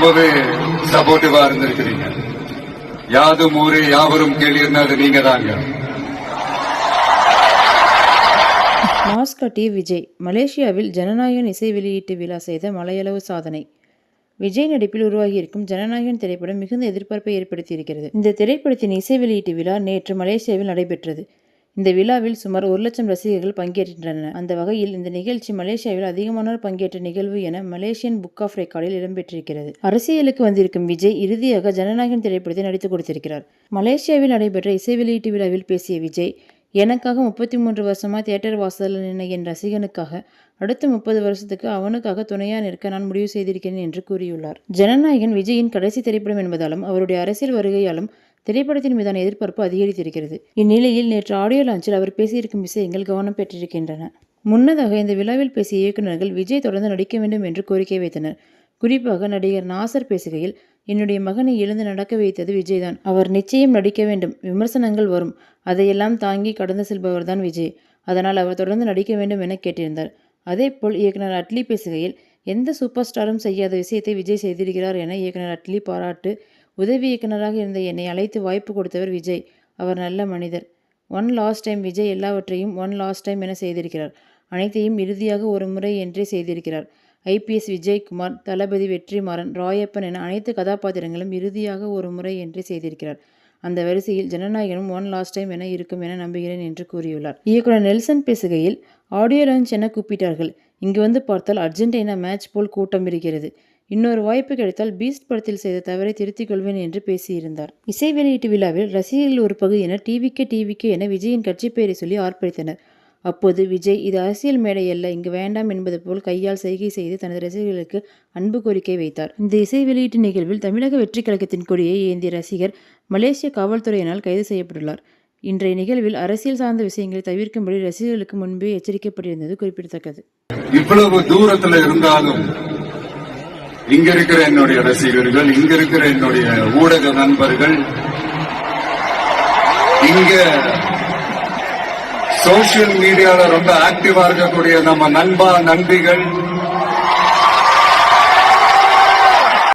ரொம்பவே சப்போர்ட்டிவா இருந்திருக்கிறீங்க. யாதும் ஊரே யாவரும் கேள்வின்னா அது நீங்க தாங்க. மாஸ்க் விஜய் மலேசியாவில் ஜனநாயகன் இசை வெளியீட்டு விழா செய்த மலையளவு சாதனை. விஜய் நடிப்பில் உருவாகியிருக்கும் ஜனநாயகன் திரைப்படம் மிகுந்த எதிர்பார்ப்பை ஏற்படுத்தியிருக்கிறது. இந்த திரைப்படத்தின் இசை வெளியீட்டு விழா நேற்று மலேசியாவில் நடைபெற்றது. இந்த விழாவில் சுமார் ஒரு லட்சம் ரசிகர்கள் பங்கேற்கின்றனர். அந்த வகையில் இந்த நிகழ்ச்சி மலேசியாவில் அதிகமானோர் பங்கேற்ற நிகழ்வு என மலேசியன் புக் ஆஃப் ரெக்கார்டில் இடம்பெற்றிருக்கிறது. அரசியலுக்கு வந்திருக்கும் விஜய் இறுதியாக ஜனநாயகன் திரைப்படத்தை நடித்துக் கொடுத்திருக்கிறார். மலேசியாவில் நடைபெற்ற இசை வெளியீட்டு விழாவில் பேசிய விஜய் எனக்காக முப்பத்தி மூன்று வருஷமா தியேட்டர் வாசலில் நின்ன என் ரசிகனுக்காக? அடுத்த முப்பது வருஷத்துக்கு அவனுக்காக துணையாக நிற்க நான் முடிவு செய்திருக்கிறேன் என்று கூறியுள்ளார். ஜனநாயகன் விஜயின் கடைசி திரைப்படம் என்பதாலும் அவருடைய அரசியல் வருகையாலும் திரைப்படத்தின் மீதான எதிர்பார்ப்பு அதிகரித்திருக்கிறது. இந்நிலையில் நேற்று ஆடியோ லான்ச்சில் அவர் பேசியிருக்கும் விஷயங்கள் கவனம் பெற்றிருக்கின்றன. முன்னதாக இந்த விழாவில் பேசிய இயக்குநர்கள் விஜய் தொடர்ந்து நடிக்க வேண்டும் என்று கோரிக்கை வைத்தனர். குறிப்பாக நடிகர் நாசர் பேசுகையில் என்னுடைய மகனை எழுந்து நடக்க வைத்தது விஜய்தான். அவர் நிச்சயம் நடிக்க வேண்டும். விமர்சனங்கள் வரும். அதையெல்லாம் தாங்கி கடந்து செல்பவர்தான் விஜய். அதனால் அவர் தொடர்ந்து நடிக்க வேண்டும் என கேட்டிருந்தார். அதேபோல் இயக்குனர் அட்லி பேசுகையில் எந்த சூப்பர் ஸ்டாரும் செய்யாத விஷயத்தை விஜய் செய்திருக்கிறார் என இயக்குனர் அட்லி பாராட்டு உதவி இயக்குனராக இருந்த என்னை அழைத்து வாய்ப்பு கொடுத்தவர் விஜய். அவர் நல்ல மனிதர். ஒன் லாஸ்ட் டைம் விஜய் எல்லாவற்றையும் ஒன் லாஸ்ட் டைம் என செய்திருக்கிறார். அனைத்தையும் இறுதியாக ஒரு முறை என்றே செய்திருக்கிறார். ஐபிஎஸ் விஜய்குமார் தளபதி வெற்றிமாறன் ராயப்பன் என அனைத்து கதாபாத்திரங்களும் இறுதியாக ஒரு முறை என்றே செய்திருக்கிறார். அந்த வரிசையில் ஜனநாயகனும் ஒன் லாஸ்ட் டைம் என இருக்கும் என நம்புகிறேன் என்று கூறியுள்ளார். இயக்குனர் நெல்சன் பேசுகையில் ஆடியோ லான்ச் என கூப்பிட்டார்கள். இங்கு வந்து பார்த்தால் அர்ஜென்டினா மேட்ச் போல் கூட்டம் இருக்கிறது. இன்னொரு வாய்ப்பு கிடைத்தால் பீஸ்ட் படத்தில் செய்த தவறை திருத்திக் கொள்வேன் என்று பேசியிருந்தார். இசை வெளியீட்டு விழாவில் ரசிகர்கள் ஒரு பகுதியினர் டிவிக்கே டிவிக்கே என விஜயின் கட்சி பெயரை சொல்லி ஆர்ப்பரித்தனர். அப்போது விஜய் இது அரசியல் மேடை அல்ல இங்கு வேண்டாம் என்பது போல் கையால் செய்கை செய்து தனது ரசிகர்களுக்கு அன்பு கோரிக்கை வைத்தார். இந்த இசை வெளியீட்டு நிகழ்வில் தமிழக வெற்றி கழகத்தின் கொடியை ஏந்திய ரசிகர் மலேசிய காவல்துறையினால் கைது செய்யப்பட்டுள்ளார். இன்றைய நிகழ்வில் அரசியல் சார்ந்த விஷயங்களை தவிர்க்கும்படி ரசிகர்களுக்கு முன்பே எச்சரிக்கப்பட்டிருந்தது குறிப்பிடத்தக்கது. இவ்வளவு தூரத்தில் இருந்தாலும் இங்க இருக்கிற என்னுடைய ரசிகர்கள் இங்க இருக்கிற என்னுடைய ஊடக நண்பர்கள் இங்க சோசியல் மீடியால ரொம்ப ஆக்டிவா இருக்கக்கூடிய நம்ம நண்பா நண்பிகள்